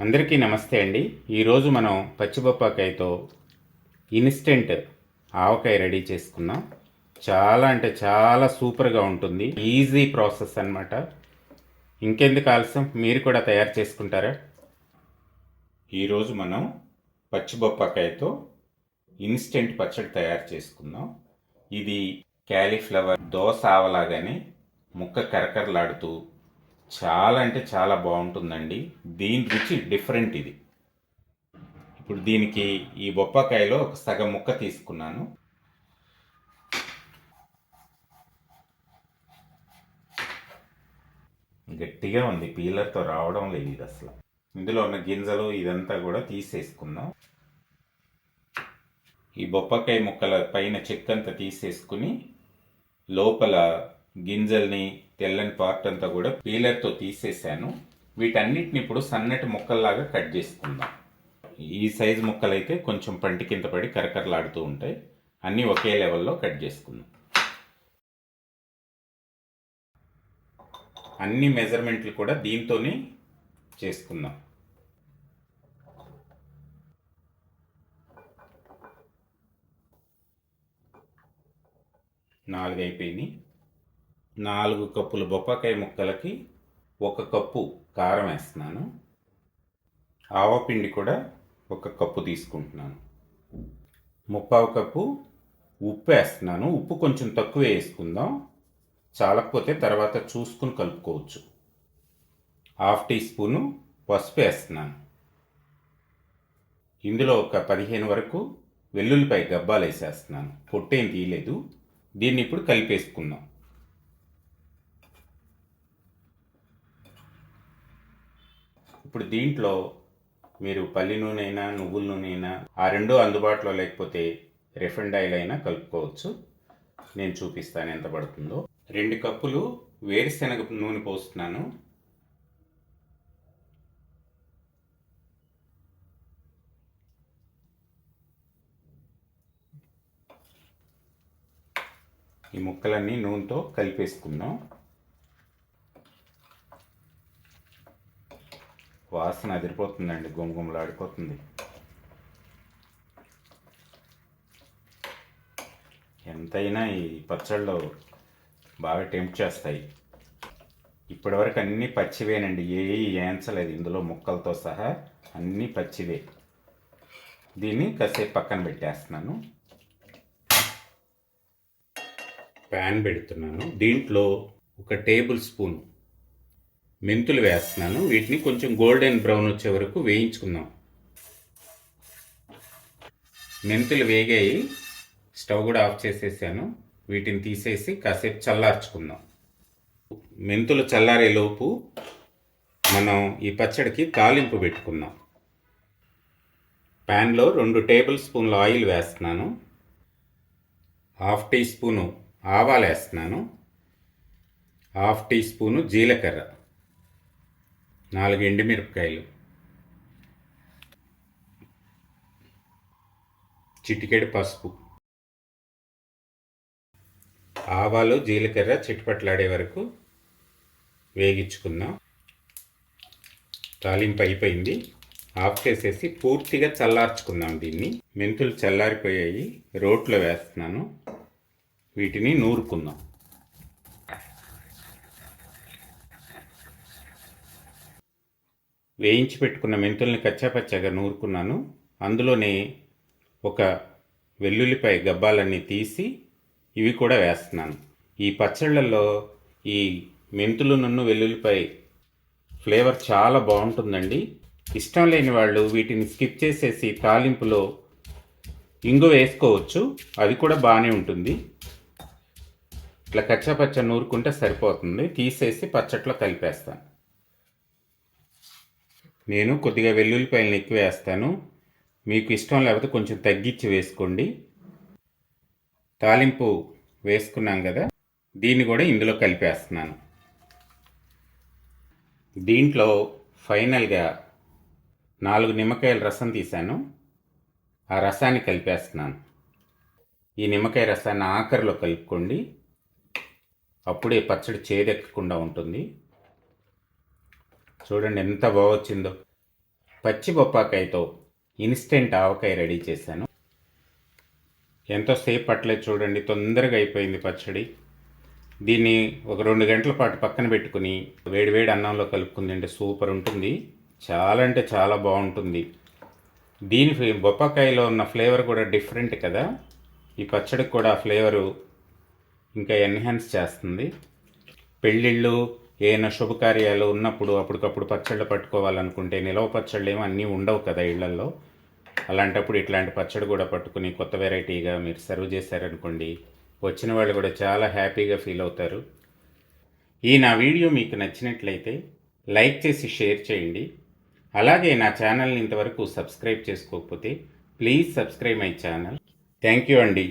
అందరికీ నమస్తే అండి. ఈరోజు మనం పచ్చిబొప్పాకాయతో ఇన్స్టెంట్ ఆవకాయ రెడీ చేసుకున్నాం చాలా అంటే చాలా సూపర్గా ఉంటుంది. ఈజీ ప్రాసెస్ అన్నమాట. ఇంకెందుకు ఆలస్యం? మీరు కూడా తయారు చేసుకుంటారా? ఈరోజు మనం పచ్చిబొప్పాకాయతో ఇన్స్టెంట్ పచ్చడి తయారు చేసుకుందాం. ఇది క్యాలీఫ్లవర్ దోశ ఆవలాగానే ముక్క కరకరలాడుతూ చాలా అంటే చాలా బాగుంటుందండి. దీని రుచి డిఫరెంట్ ఇది. ఇప్పుడు దీనికి ఈ బొప్పకాయలో ఒక సగం ముక్క తీసుకున్నాను. గట్టిగా ఉంది. పీలర్తో రావడం లేదు ఇది అసలు. ఇందులో ఉన్న గింజలు ఇదంతా కూడా తీసేసుకుందాం. ఈ బొప్పకాయ ముక్కల పైన చెక్కంతా తీసేసుకుని లోపల గింజల్ని తెల్లని పార్ట్ అంతా కూడా పీలర్తో తీసేసాను. వీటన్నిటిని ఇప్పుడు సన్నటి ముక్కల్లాగా కట్ చేసుకుందాం. ఈ సైజు ముక్కలు అయితే కొంచెం పంటి కింద పడి కరకరలాడుతూ ఉంటాయి. అన్నీ ఒకే లెవెల్లో కట్ చేసుకుందాం. అన్ని మెజర్మెంట్లు కూడా దీంతోనే చేసుకుందాం. నాలుగు అయిపోయినాయి నాలుగు కప్పులు బొప్పకాయ ముక్కలకి ఒక కప్పు కారం వేస్తున్నాను. ఆవపిండి కూడా ఒక కప్పు తీసుకుంటున్నాను. ముప్పావు కప్పు ఉప్పు వేస్తున్నాను. ఉప్పు కొంచెం తక్కువ వేసుకుందాం. చాలకపోతే తర్వాత చూసుకుని కలుపుకోవచ్చు. హాఫ్ టీ స్పూను పసుపు వేస్తున్నాను. ఇందులో ఒక పదిహేను వరకు వెల్లుల్లిపాయ గబ్బాలు వేసేస్తున్నాను. పొట్టేం తీయలేదు. దీన్ని ఇప్పుడు కలిపేసుకుందాం. ఇప్పుడు దీంట్లో మీరు పల్లి నూనె అయినా నువ్వుల నూనె అయినా ఆ రెండు అందుబాటులో లేకపోతే రిఫండ్ ఆయిల్ అయినా కలుపుకోవచ్చు. నేను చూపిస్తాను ఎంత పడుతుందో. రెండు కప్పులు వేరుశనగ నూనె పోస్తున్నాను. ఈ ముక్కలన్నీ నూనెతో కలిపేసుకుందాం. వాసన అదిరిపోతుందండి గుమగుమలాడిపోతుంది. ఎంతైనా ఈ పచ్చళ్ళు బాగా టెంప్ట్ చేస్తాయి. ఇప్పటివరకు అన్నీ పచ్చివేనండి ఏ ఏంచలేదు ఇందులో ముక్కలతో సహా అన్నీ పచ్చివే. దీన్ని కాసేపు పక్కన పెట్టేస్తున్నాను. ప్యాన్ పెడుతున్నాను. దీంట్లో ఒక టేబుల్ స్పూన్ మెంతులు వేస్తున్నాను. వీటిని కొంచెం గోల్డెన్ బ్రౌన్ వచ్చే వరకు వేయించుకుందాం. మెంతులు వేగాయి. స్టవ్ కూడా ఆఫ్ చేసేసాను. వీటిని తీసేసి కాసేపు చల్లార్చుకుందాం. మెంతులు చల్లారేలోపు మనం ఈ పచ్చడికి తాలింపు పెట్టుకుందాం. ప్యాన్లో రెండు టేబుల్ స్పూన్ల ఆయిల్ వేస్తున్నాను. హాఫ్ టీ స్పూను ఆవాలు వేస్తున్నాను. హాఫ్ టీ స్పూను జీలకర్ర. నాలుగు ఎండుమిరపకాయలు చిటికెడు పసుపు. ఆవాలు జీలకర్ర చిట్టుపట్లాడే వరకు వేగించుకుందాం. తాలింపు అయిపోయింది. ఆఫ్ చేసేసి పూర్తిగా చల్లార్చుకుందాం దీన్ని. మెంతులు చల్లారిపోయాయి. రోట్లో వేస్తున్నాను. వీటిని నూరుకుందాం. వేయించి పెట్టుకున్న మెంతుల్ని కచ్చాపచ్చాగా నూరుకున్నాను. అందులోనే ఒక వెల్లుల్లిపాయ గబ్బాలన్నీ తీసి ఇవి కూడా వేస్తున్నాను. ఈ పచ్చళ్ళల్లో ఈ మెంతులు నన్ను వెల్లుల్లిపాయ ఫ్లేవర్ చాలా బాగుంటుందండి. ఇష్టం లేని వాళ్ళు వీటిని స్కిప్ చేసేసి తాలింపులో ఇంగు వేసుకోవచ్చు. అది కూడా బాగానే ఉంటుంది. ఇట్లా కచ్చాపచ్చ నూరుకుంటే సరిపోతుంది. తీసేసి పచ్చట్లో కలిపేస్తాను. నేను కొద్దిగా వెల్లుల్లిపాయలను ఎక్కువ వేస్తాను. మీకు ఇష్టం లేకపోతే కొంచెం తగ్గించి వేసుకోండి. తాలింపు వేసుకున్నాం కదా దీన్ని కూడా ఇందులో కలిపేస్తున్నాను. దీంట్లో ఫైనల్గా నాలుగు నిమ్మకాయల రసం తీశాను. ఆ రసాన్ని కలిపేస్తున్నాను. ఈ నిమ్మకాయ రసాన్ని ఆఖరిలో కలుపుకోండి. అప్పుడే పచ్చడి చేదెక్కకుండా ఉంటుంది. చూడండి ఎంత బాగా వచ్చిందో. పచ్చి బొప్పాకాయతో ఇన్స్టెంట్ ఆవకాయ రెడీ చేశాను. ఎంతో సేపు పట్టలేదు చూడండి తొందరగా అయిపోయింది పచ్చడి. దీన్ని ఒక రెండు గంటల పాటు పక్కన పెట్టుకుని వేడివేడి అన్నంలో కలుపుకుంది అంటే సూపర్ ఉంటుంది. చాలా అంటే చాలా బాగుంటుంది. దీని బొప్పకాయలో ఉన్న ఫ్లేవర్ కూడా డిఫరెంట్ కదా. ఈ పచ్చడికి కూడా ఆ ఫ్లేవరు ఇంకా ఎన్హాన్స్ చేస్తుంది. పెళ్ళిళ్ళు ఏమైనా శుభకార్యాలు ఉన్నప్పుడు అప్పటికప్పుడు పచ్చళ్ళు పట్టుకోవాలనుకుంటే నిలవ పచ్చళ్ళు ఏమో అన్నీ ఉండవు కదా ఇళ్ళల్లో. అలాంటప్పుడు ఇట్లాంటి పచ్చడి కూడా పట్టుకుని కొత్త వెరైటీగా మీరు సర్వ్ చేశారనుకోండి వచ్చిన వాళ్ళు కూడా చాలా హ్యాపీగా ఫీల్ అవుతారు. ఈ నా వీడియో మీకు నచ్చినట్లయితే లైక్ చేసి షేర్ చేయండి. అలాగే నా ఛానల్ని ఇంతవరకు సబ్స్క్రైబ్ చేసుకోకపోతే please subscribe my channel. Thank you అండి.